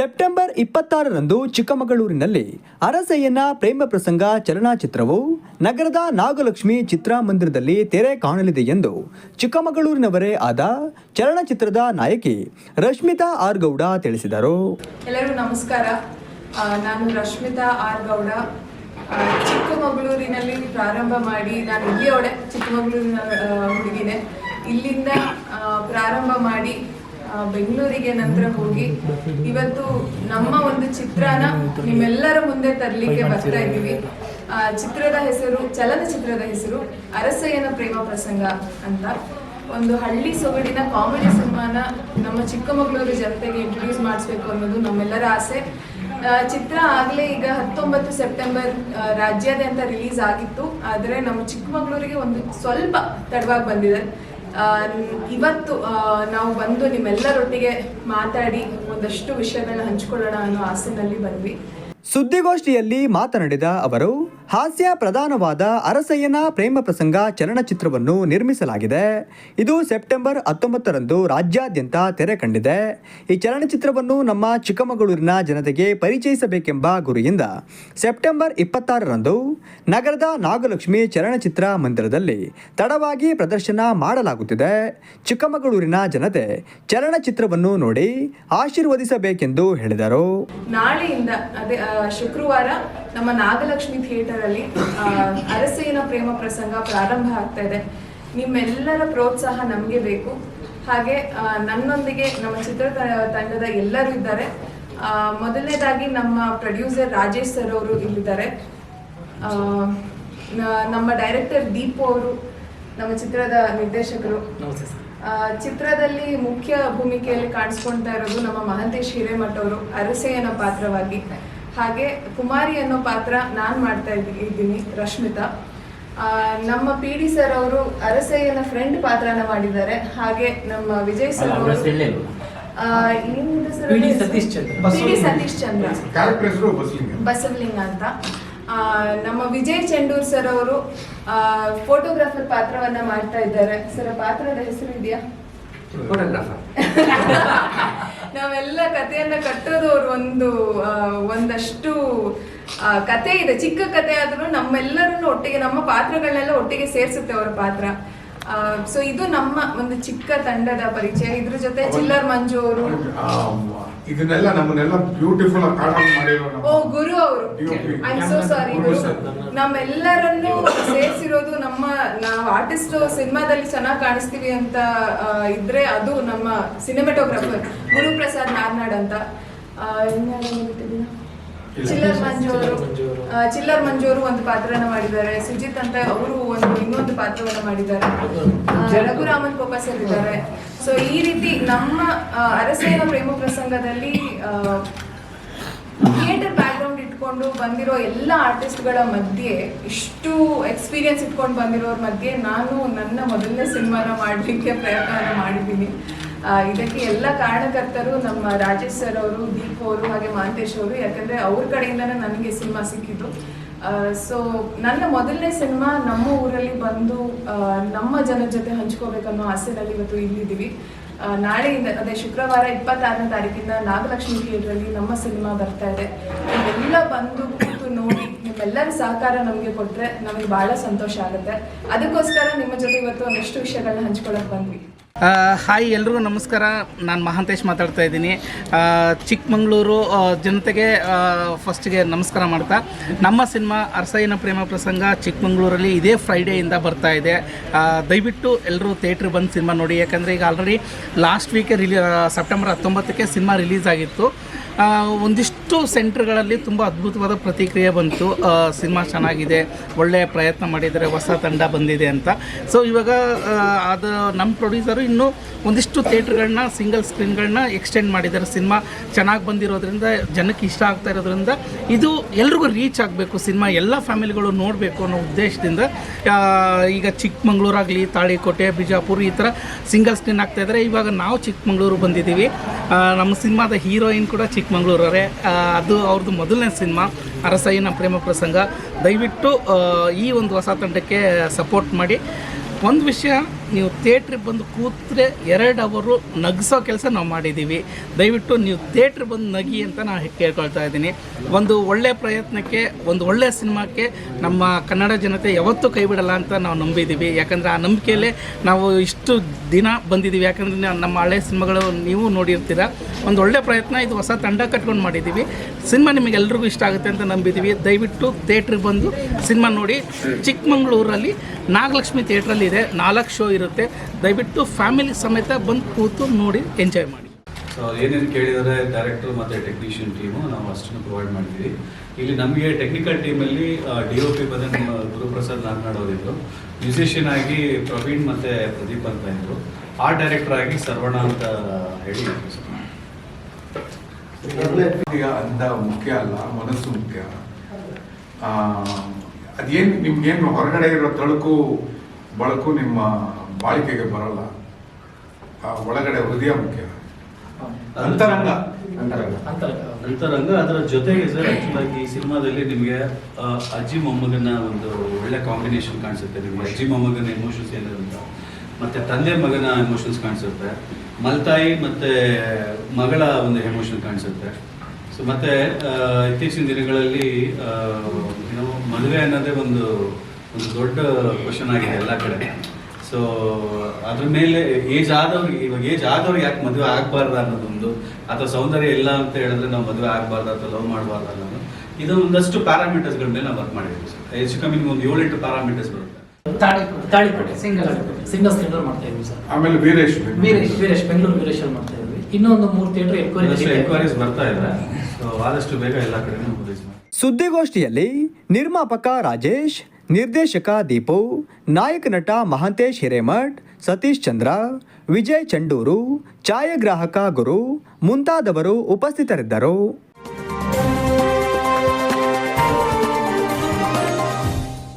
September ಇಪ್ಪತ್ತಾರರಂದು ಚಿಕ್ಕಮಗಳೂರಿನಲ್ಲಿ ಅರಸಯ್ಯನ ಪ್ರೇಮ ಪ್ರಸಂಗ ಚಲನಚಿತ್ರವು ನಗರದ ನಾಗಲಕ್ಷ್ಮಿ ಚಿತ್ರಮಂದಿರದಲ್ಲಿ ತೆರೆ ಕಾಣಲಿದೆ ಎಂದು ಚಿಕ್ಕಮಗಳೂರಿನವರೇ ಆದ ಚಲನಚಿತ್ರದ ನಾಯಕಿ ರಶ್ಮಿತಾ ಆರ್ ಗೌಡ ತಿಳಿಸಿದರು. ಎಲ್ಲರಿಗೂ ನಮಸ್ಕಾರ. ನಾನು ರಶ್ಮಿತಾ ಆರ್ ಗೌಡ ಚಿಕ್ಕಮಗಳೂರಿನಲ್ಲಿ ಪ್ರಾರಂಭ ಮಾಡಿ ನಾನು ಇಲ್ಲಿಯವಳೆ ಚಿಕ್ಕಮಗಳೂರಿನ ಹುಡುಗಿನೇ. ಇಲ್ಲಿಂದ ಪ್ರಾರಂಭ ಮಾಡಿ ಬೆಂಗಳೂರಿಗೆ ನಂತರ ಹೋಗಿ ಇವತ್ತು ನಮ್ಮ ಒಂದು ಚಿತ್ರನ ನಿಮ್ಮೆಲ್ಲರ ಮುಂದೆ ತರಲಿಕ್ಕೆ ಬರ್ತಾ ಇದ್ದೀವಿ. ಆ, ಚಿತ್ರದ ಹೆಸರು ಚಲನಚಿತ್ರದ ಹೆಸರು ಅರಸಯ್ಯನ ಪ್ರೇಮ ಪ್ರಸಂಗ ಅಂತ. ಒಂದು ಹಳ್ಳಿ ಸೊಗಡಿನ ಕಾಮಿಡಿ ಸಿನಿಮಾನ ನಮ್ಮ ಚಿಕ್ಕಮಗಳೂರು ಜನತೆಗೆ ಇಂಟ್ರೊಡ್ಯೂಸ್ ಮಾಡಿಸ್ಬೇಕು ಅನ್ನೋದು ನಮ್ಮೆಲ್ಲರ ಆಸೆ. ಚಿತ್ರ ಆಗಲೇ ಈಗ ಹತ್ತೊಂಬತ್ತು ಸೆಪ್ಟೆಂಬರ್ ರಾಜ್ಯಾದ್ಯಂತ ರಿಲೀಸ್ ಆಗಿತ್ತು. ಆದರೆ ನಮ್ಮ ಚಿಕ್ಕಮಗಳೂರಿಗೆ ಒಂದು ಸ್ವಲ್ಪ ತಡವಾಗಿ ಬಂದಿದೆ. ಇವತ್ತು ನಾವು ಬಂದು ನಿಮ್ಮೆಲ್ಲರೊಟ್ಟಿಗೆ ಮಾತಾಡಿ ಒಂದಷ್ಟು ವಿಷಯಗಳನ್ನ ಹಂಚ್ಕೊಳ್ಳೋಣ ಅನ್ನೋ ಆಸೆನಲ್ಲಿ ಬಂದ್ವಿ. ಸುದ್ದಿಗೋಷ್ಠಿಯಲ್ಲಿ ಮಾತನಾಡಿದ ಅವರು ಹಾಸ್ಯ ಪ್ರಧಾನವಾದ ಅರಸಯ್ಯನ ಪ್ರೇಮ ಪ್ರಸಂಗ ಚಲನಚಿತ್ರವನ್ನು ನಿರ್ಮಿಸಲಾಗಿದೆ. ಇದು ಸೆಪ್ಟೆಂಬರ್ ಹತ್ತೊಂಬತ್ತರಂದು ರಾಜ್ಯಾದ್ಯಂತ ತೆರೆ ಕಂಡಿದೆ. ಈ ಚಲನಚಿತ್ರವನ್ನು ನಮ್ಮ ಚಿಕ್ಕಮಗಳೂರಿನ ಜನತೆಗೆ ಪರಿಚಯಿಸಬೇಕೆಂಬ ಗುರಿಯಿಂದ ಸೆಪ್ಟೆಂಬರ್ ಇಪ್ಪತ್ತಾರರಂದು ನಗರದ ನಾಗಲಕ್ಷ್ಮಿ ಚಲನಚಿತ್ರ ಮಂದಿರದಲ್ಲಿ ತಡವಾಗಿ ಪ್ರದರ್ಶನ ಮಾಡಲಾಗುತ್ತಿದೆ. ಚಿಕ್ಕಮಗಳೂರಿನ ಜನತೆ ಚಲನಚಿತ್ರವನ್ನು ನೋಡಿ ಆಶೀರ್ವದಿಸಬೇಕೆಂದು ಹೇಳಿದರು. ನಾಳೆಯಿಂದ ಅದೇ ಶುಕ್ರವಾರ ನಮ್ಮ ನಾಗಲಕ್ಷ್ಮಿ ಥಿಯೇಟರ್ ಅಲ್ಲಿ ಅರಸೇನ ಪ್ರೇಮ ಪ್ರಸಂಗ ಪ್ರಾರಂಭ ಆಗ್ತಾ ಇದೆ. ನಿಮ್ಮೆಲ್ಲರ ಪ್ರೋತ್ಸಾಹ ನಮಗೆ ಬೇಕು. ಹಾಗೆ ನನ್ನೊಂದಿಗೆ ನಮ್ಮ ಚಿತ್ರ ತಂಡದ ಎಲ್ಲರೂ ಇದ್ದಾರೆ. ಮೊದಲನೇದಾಗಿ ನಮ್ಮ ಪ್ರೊಡ್ಯೂಸರ್ ರಾಜೇಶ್ ಸರ್ ಅವರು ಇಲ್ಲಿದ್ದಾರೆ. ನಮ್ಮ ಡೈರೆಕ್ಟರ್ ದೀಪು ಅವರು ನಮ್ಮ ಚಿತ್ರದ ನಿರ್ದೇಶಕರು. ಚಿತ್ರದಲ್ಲಿ ಮುಖ್ಯ ಭೂಮಿಕೆಯಲ್ಲಿ ಕಾಣಿಸ್ಕೊಳ್ತಾ ಇರೋದು ನಮ್ಮ ಮಹಂತೇಶ್ ಹಿರೇಮಠ ಅವರು ಅರಸೆಯನ ಪಾತ್ರವಾಗಿ. ಹಾಗೆ ಕುಮಾರಿ ಅನ್ನೋ ಪಾತ್ರ ನಾನು ಮಾಡ್ತಾ ಇದ್ದೀನಿ ರಶ್ಮಿತಾ. ಆ, ನಮ್ಮ ಪಿ ಡಿ ಸರ್ ಅವರು ಅರಸಯ್ಯನ ಫ್ರೆಂಡ್ ಪಾತ್ರನ ಮಾಡಿದ್ದಾರೆ. ಹಾಗೆ ನಮ್ಮ ವಿಜಯ್ ಸರ್ ಅವರು ಪಿ ಸತೀಶ್ ಚಂದ್ರ. ಬಸವಲಿಂಗ ಅಂತ. ಆ, ನಮ್ಮ ವಿಜಯ್ ಚಂಡೂರ್ ಸರ್ ಅವರು ಫೋಟೋಗ್ರಾಫರ್ ಪಾತ್ರವನ್ನ ಮಾಡ್ತಾ ಇದ್ದಾರೆ. ಸರ್ ಪಾತ್ರದ ಹೆಸರು ಇದೆಯಾ? ಫೋಟೋಗ್ರಾಫರ್ ನಾವೆಲ್ಲ ಕಥೆಯನ್ನ ಕಟ್ಟೋದು ಅವ್ರ ಒಂದು ಒಂದಷ್ಟು ಕತೆ ಇದೆ. ಚಿಕ್ಕ ಕತೆ ಆದ್ರೂ ನಮ್ಮೆಲ್ಲರನ್ನು ಒಟ್ಟಿಗೆ, ನಮ್ಮ ಪಾತ್ರಗಳನ್ನೆಲ್ಲ ಒಟ್ಟಿಗೆ ಸೇರಿಸುತ್ತೆ ಅವರ ಪಾತ್ರ. ಸೊ ಇದು ನಮ್ಮ ಒಂದು ಚಿಕ್ಕ ತಂಡದ ಪರಿಚಯ. ಇದ್ರ ಜೊತೆ ಚಿಲ್ಲರ್ ಮಂಜು ಅವರು. ಇದನ್ನೆಲ್ಲ ನಮ್ಮನ್ನೆಲ್ಲ ಬ್ಯೂಟಿಫುಲ್ ಆಗಿ ಕಾಣ್ ಮಾಡಿರೋ ಓ ಗುರು ಅವರು ಐ ಆಮ್ ಸೋ ಸಾರಿ. ನಮ್ಮೆಲ್ಲರನ್ನು ಸೇರಿಸಿರೋದು ನಮ್ಮ ನಾವು ಆರ್ಟಿಸ್ಟ್ ಸಿನಿಮಾದಲ್ಲಿ ಚೆನ್ನಾಗಿ ಕಾಣಿಸ್ತೀವಿ ಅಂತ ಇದ್ರೆ ಅದು ನಮ್ಮ ಸಿನಿಮಾಟೋಗ್ರಾಫರ್ ಗುರುಪ್ರಸಾದ್ ನಾರ್ನಾಡ್ ಅಂತ ಇನ್ನೇನು ಇನ್ಯಾರನ್ನು ಬಿಟ್ಟಿದ್ದೀನಾ? ಇಲ್ಲ. ಚಿಲ್ಲರ್ ಮಂಜು ಅವರು ಚಿಲ್ಲರ್ ಮಂಜು ಅವರು. ಒಂದು ಪಾತ್ರನ ಮಾಡಿದ್ದಾರೆ. ಸುಜಿತ್ ಅಂತ ಅವರು ಒಂದು ಇನ್ನೊಂದು ಪಾತ್ರವನ್ನ ಮಾಡಿದ್ದಾರೆ. ರಘುರಾಮನ್ ಕೋಪ ಸೇರಿದ್ದಾರೆ. ಸೊ ಈ ರೀತಿ ನಮ್ಮ ಅರಸೇನ ಪ್ರೇಮ ಪ್ರಸಂಗದಲ್ಲಿ ಥಿಯೇಟರ್ ಬ್ಯಾಕ್ಗ್ರೌಂಡ್ ಇಟ್ಕೊಂಡು ಬಂದಿರೋ ಎಲ್ಲ ಆರ್ಟಿಸ್ಟ್ಗಳ ಮಧ್ಯೆ ಇಷ್ಟು ಎಕ್ಸ್ಪೀರಿಯನ್ಸ್ ಇಟ್ಕೊಂಡು ಬಂದಿರೋರ ಮಧ್ಯೆ ನಾನು ನನ್ನ ಮೊದಲನೇ ಸಿನಿಮಾನ ಮಾಡಲಿಕ್ಕೆ ಪ್ರಯತ್ನ ಮಾಡಿದ್ದೀನಿ. ಇದಕ್ಕೆ ಎಲ್ಲ ಕಾರಣಕರ್ತರು ನಮ್ಮ ರಾಜೇಶ್ ಸರ್ ಅವರು, ದೀಪ್ ಅವರು, ಹಾಗೆ ಮಹಾಂತೇಶ್ ಅವರು, ಯಾಕಂದ್ರೆ ಅವ್ರ ಕಡೆಯಿಂದನೇ ನನಗೆ ಸಿನಿಮಾ ಸಿಕ್ಕಿದ್ದು. ಸೊ ನನ್ನ ಮೊದಲನೇ ಸಿನಿಮಾ ನಮ್ಮ ಊರಲ್ಲಿ ಬಂದು ನಮ್ಮ ಜನರ ಜೊತೆ ಹಂಚ್ಕೋಬೇಕನ್ನೋ ಆಸೆನಲ್ಲಿ ಇವತ್ತು ಇಲ್ಲಿದ್ದೀವಿ. ನಾಳೆಯಿಂದ, ಅದೇ ಶುಕ್ರವಾರ ಇಪ್ಪತ್ತಾರನೇ ತಾರೀಕಿಂದ ನಾಗಲಕ್ಷ್ಮಿ ಥಿಯೇಟ್ರಲ್ಲಿ ನಮ್ಮ ಸಿನಿಮಾ ಬರ್ತಾ ಇದೆ. ಎಲ್ಲ ಬಂದು ಕೂತು ನೋಡಿ, ನಿಮ್ಮೆಲ್ಲರ ಸಹಕಾರ ನಮಗೆ ಕೊಟ್ಟರೆ ನಮಗೆ ಬಹಳ ಸಂತೋಷ ಆಗುತ್ತೆ. ಅದಕ್ಕೋಸ್ಕರ ನಿಮ್ಮ ಜೊತೆ ಇವತ್ತು ಒಂದಷ್ಟು ವಿಷಯಗಳನ್ನ ಹಂಚ್ಕೊಳಕ್ ಬಂದ್ವಿ. ಹಾಯ್ ಎಲ್ರಿಗೂ ನಮಸ್ಕಾರ. ನಾನು ಮಹಾಂತೇಶ್ ಮಾತಾಡ್ತಾ ಇದ್ದೀನಿ. ಚಿಕ್ಕಮಗಳೂರು ಜನತೆಗೆ ಫಸ್ಟ್ಗೆ ನಮಸ್ಕಾರ ಮಾಡ್ತಾ. ನಮ್ಮ ಸಿನಿಮಾ ಅರಸಯ್ಯನ ಪ್ರೇಮ ಪ್ರಸಂಗ ಚಿಕ್ಕಮಂಗ್ಳೂರಲ್ಲಿ ಇದೇ ಫ್ರೈಡೇಯಿಂದ ಬರ್ತಾ ಇದೆ. ದಯವಿಟ್ಟು ಎಲ್ಲರೂ ಥಿಯೇಟ್ರಿಗೆ ಬಂದು ಸಿನಿಮಾ ನೋಡಿ. ಯಾಕಂದರೆ ಈಗ ಆಲ್ರೆಡಿ ಲಾಸ್ಟ್ ವೀಕೆ ರಿಲೀ ಸೆಪ್ಟೆಂಬರ್ ಹತ್ತೊಂಬತ್ತಕ್ಕೆ ಸಿನಿಮಾ ರಿಲೀಸ್ ಆಗಿತ್ತು. ಒಂದಿಷ್ಟು ಸೆಂಟ್ರ್ಗಳಲ್ಲಿ ತುಂಬ ಅದ್ಭುತವಾದ ಪ್ರತಿಕ್ರಿಯೆ ಬಂತು. ಸಿನಿಮಾ ಚೆನ್ನಾಗಿದೆ, ಒಳ್ಳೆಯ ಪ್ರಯತ್ನ ಮಾಡಿದ್ದಾರೆ, ಹೊಸ ತಂಡ ಬಂದಿದೆ ಅಂತ. ಸೊ ಇವಾಗ ಅದು ನಮ್ಮ ಪ್ರೊಡ್ಯೂಸರು ಇನ್ನೂ ಒಂದಿಷ್ಟು ಥಿಯೇಟ್ರ್ಗಳನ್ನ ಸಿಂಗಲ್ ಸ್ಕ್ರೀನ್ಗಳನ್ನ ಎಕ್ಸ್ಟೆಂಡ್ ಮಾಡಿದ್ದಾರೆ. ಸಿನಿಮಾ ಚೆನ್ನಾಗಿ ಬಂದಿರೋದ್ರಿಂದ, ಜನಕ್ಕೆ ಇಷ್ಟ ಆಗ್ತಾ ಇರೋದ್ರಿಂದ ಇದು ಎಲ್ರಿಗೂ ರೀಚ್ ಆಗಬೇಕು. ಸಿನಿಮಾ ಎಲ್ಲ ಫ್ಯಾಮಿಲಿಗಳು ನೋಡಬೇಕು ಅನ್ನೋ ಉದ್ದೇಶದಿಂದ ಈಗ ಚಿಕ್ಕಮಂಗ್ಳೂರಾಗಲಿ ತಾಳಿಕೋಟೆ, ಬಿಜಾಪುರ ಈ ಥರ ಸಿಂಗಲ್ ಸ್ಕ್ರೀನ್ ಆಗ್ತಾ ಇದ್ದಾರೆ ಇವಾಗ ನಾವು ಚಿಕ್ಕಮಂಗ್ಳೂರು ಬಂದಿದ್ದೀವಿ. ನಮ್ಮ ಸಿನಿಮಾದ ಹೀರೋಯಿನ್ ಕೂಡ ಚಿಕ್ಕಮಂಗ್ಳೂರವರೇ ಅದು ಅವ್ರದ್ದು ಮೊದಲನೇ ಸಿನಿಮಾ, ಅರಸಯ್ಯನ ಪ್ರೇಮ ಪ್ರಸಂಗ. ದಯವಿಟ್ಟು ಈ ಒಂದು ಹೊಸ ತಂಡಕ್ಕೆ ಸಪೋರ್ಟ್ ಮಾಡಿ. ಒಂದು ವಿಷಯ ನೀವು ಥಿಯೇಟ್ರಿಗೆ ಬಂದು ಕೂತ್ರೆ ಎರಡು ಅವರು ನಗಿಸೋ ಕೆಲಸ ನಾವು ಮಾಡಿದ್ದೀವಿ. ದಯವಿಟ್ಟು ನೀವು ಥಿಯೇಟ್ರ್ ಬಂದು ನಗಿ ಅಂತ ನಾನು ಕೇಳ್ಕೊಳ್ತಾ ಇದ್ದೀನಿ. ಒಂದು ಒಳ್ಳೆಯ ಪ್ರಯತ್ನಕ್ಕೆ, ಒಂದು ಒಳ್ಳೆಯ ಸಿನಿಮಾಕ್ಕೆ ನಮ್ಮ ಕನ್ನಡ ಜನತೆ ಯಾವತ್ತೂ ಕೈ ಬಿಡಲ್ಲ ಅಂತ ನಾವು ನಂಬಿದ್ದೀವಿ. ಯಾಕಂದರೆ ಆ ನಂಬಿಕೆಯಲ್ಲೇ ನಾವು ಇಷ್ಟು ದಿನ ಬಂದಿದ್ದೀವಿ. ಯಾಕಂದರೆ ನಮ್ಮ ಹಳೆ ಸಿನಿಮಾಗಳು ನೀವು ನೋಡಿರ್ತೀರ. ಒಂದು ಒಳ್ಳೆ ಪ್ರಯತ್ನ, ಇದು ಹೊಸ ತಂಡ ಕಟ್ಕೊಂಡು ಮಾಡಿದ್ದೀವಿ. ಸಿನಿಮಾ ನಿಮಗೆ ಎಲ್ರಿಗೂ ಇಷ್ಟ ಆಗುತ್ತೆ ಅಂತ ನಂಬಿದ್ದೀವಿ. ದಯವಿಟ್ಟು ಥಿಯೇಟ್ರಿಗೆ ಬಂದು ಸಿನಿಮಾ ನೋಡಿ. ಚಿಕ್ಕಮಂಗ್ಳೂರಲ್ಲಿ ನಾಗಲಕ್ಷ್ಮಿ ಥಿಯೇಟ್ರಲ್ಲಿ ಇದೆ ನಾಲ್ಕು ಶೋ ಇರುತ್ತೆ. ದಯವಿಟ್ಟು ಫ್ಯಾಮಿಲಿ ಸಮೇತ ಬಂದು ಕೂತು ನೋಡಿ ಎಂಜಾಯ್ ಮಾಡಿ. ಸೊ ಏನೇನು ಕೇಳಿದರೆ ಡೈರೆಕ್ಟರ್ ಮತ್ತು ಟೆಕ್ನಿಷಿಯನ್ ಟೀಮು ನಾವು ಅಷ್ಟನ್ನು ಪ್ರೊವೈಡ್ ಮಾಡಿದ್ದೀವಿ ಇಲ್ಲಿ ನಮಗೆ ಟೆಕ್ನಿಕಲ್ ಟೀಮಲ್ಲಿ ಡಿ ಒ ಪಿ ಬಂದರೆ ನಮ್ಮ ಗುರುಪ್ರಸಾದ್ ನಾಗ್ನಾಡ್ ಅವರಿದ್ದರು ಮ್ಯೂಸಿಷಿಯನ್ ಆಗಿ ಪ್ರವೀಣ್ ಮತ್ತು ಪ್ರದೀಪ್ ಅಂತ ಇದ್ದರು ಆರ್ಟ್ ಡೈರೆಕ್ಟರ್ ಆಗಿ ಸರ್ವಣ ಅಂತ ಹೇಳಿ. ಈಗ ಅಂದ ಮುಖ್ಯ ಅಲ್ಲ ಮನಸ್ಸು ಮುಖ್ಯ. ಅದೇನು ಅದೇನ್ ನಿಮ್ಗೇನು ಹೊರಗಡೆ ಇರೋ ತಳುಕು ಬಳಕು ನಿಮ್ಮ ಬಾಳಿಕೆಗೆ ಬರಲ್ಲ. ಆ, ಒಳಗಡೆ ಹೃದಯ ಮುಖ್ಯ. ಅಂತರಂಗ. ಅಂತರಂಗ. ಅಂತರಂಗ ಅದರ ಜೊತೆಗೆ ಸರ್ ಆಕ್ಚುಲಾಗಿ ಈ ಸಿನಿಮಾದಲ್ಲಿ ನಿಮಗೆ ಅಜ್ಜಿ ಮೊಮ್ಮಗನ ಒಂದು ಒಳ್ಳೆ ಕಾಂಬಿನೇಷನ್ ಕಾಣಿಸುತ್ತೆ. ನಿಮಗೆ ಅಜ್ಜಿ ಮೊಮ್ಮಗನ ಎಮೋಷನ್ಸ್ ಏನಿರುತ್ತೆ ಮತ್ತೆ ತಂದೆ ಮಗನ ಎಮೋಷನ್ಸ್ ಕಾಣಿಸುತ್ತೆ. ಮಲ್ತಾಯಿ ಮತ್ತೆ ಮಗಳ ಒಂದು ಎಮೋಷನ್ ಕಾಣಿಸುತ್ತೆ. ಸೊ ಮತ್ತೆ ಇತ್ತೀಚಿನ ದಿನಗಳಲ್ಲಿ ಏನೋ ಏನು ಮದುವೆ ಅನ್ನೋದೇ ಒಂದು ಒಂದು ದೊಡ್ಡ ಕ್ವಶನ್ ಆಗಿದೆ ಎಲ್ಲ ಕಡೆ. ಸೊ ಅದ್ರ ಮೇಲೆ ಏಜ್ ಆದವ್ರಿಗೆ ಇವಾಗ ಏಜ್ ಆದವ್ರಿಗೆ ಯಾಕೆ ಮದುವೆ ಆಗಬಾರ್ದು ಅನ್ನೋದೊಂದು ಅಥವಾ ಸೌಂದರ್ಯ ಇಲ್ಲ ಅಂತ ಹೇಳಿದ್ರೆ ನಾವು ಮದುವೆ ಆಗಬಾರ್ದು ಅಥವಾ ಲವ್ ಮಾಡಬಾರ್ದು ಅನ್ನೋದು ಇದು ಒಂದಷ್ಟು ಪ್ಯಾರಾಮೀಟರ್ಸ್ಗಳ ಮೇಲೆ ನಾವು ವರ್ಕ್ ಮಾಡಿದ್ವಿ ಸರ್. ಹೆಚ್ಚು ಕಮ್ಮಿ ಒಂದು ಏಳೆಂಟು ಪ್ಯಾರಾಮೀಟರ್ಸ್ ಬರುತ್ತೆ. ತಾಳಿ ತಾಳಿಕೋಟೆ ಸಿಂಗಲ್ ಸಿಂಗಲ್ ಥಿಯೇಟರ್ ಮಾಡ್ತಾ ಇದ್ವಿ ಸರ್. ಆಮೇಲೆ ವೀರೇಶ್ ವೀರೇಶ್ ವೀರೇಶ್ ಬೆಂಗಳೂರು ವೀರೇಶ್ ಮಾಡ್ತಾ ಇದ್ವಿ ಇನ್ನೊಂದು ಮೂರು ಥಿಯೇಟರ್ ಎಂಕ್ವೈರೀಸ್ ಬರ್ತಾ ಇದ್ದಾರೆ ಸೊ ಆದಷ್ಟು ಬೇಗ ಎಲ್ಲ ಕಡೆ ಸುದ್ದಿಗೋಷ್ಠಿಯಲ್ಲಿ ನಿರ್ಮಾಪಕ ರಾಜೇಶ್ ನಿರ್ದೇಶಕ ದೀಪು ನಾಯಕ ನಟ ಮಹಾಂತೇಶ್ ಹಿರೇಮಠ್ ಸತೀಶ್ ಚಂದ್ರ ವಿಜಯ್ ಚಂಡೂರು ಛಾಯಾಗ್ರಾಹಕ ಗುರು ಮುಂತಾದವರು ಉಪಸ್ಥಿತರಿದ್ದರು.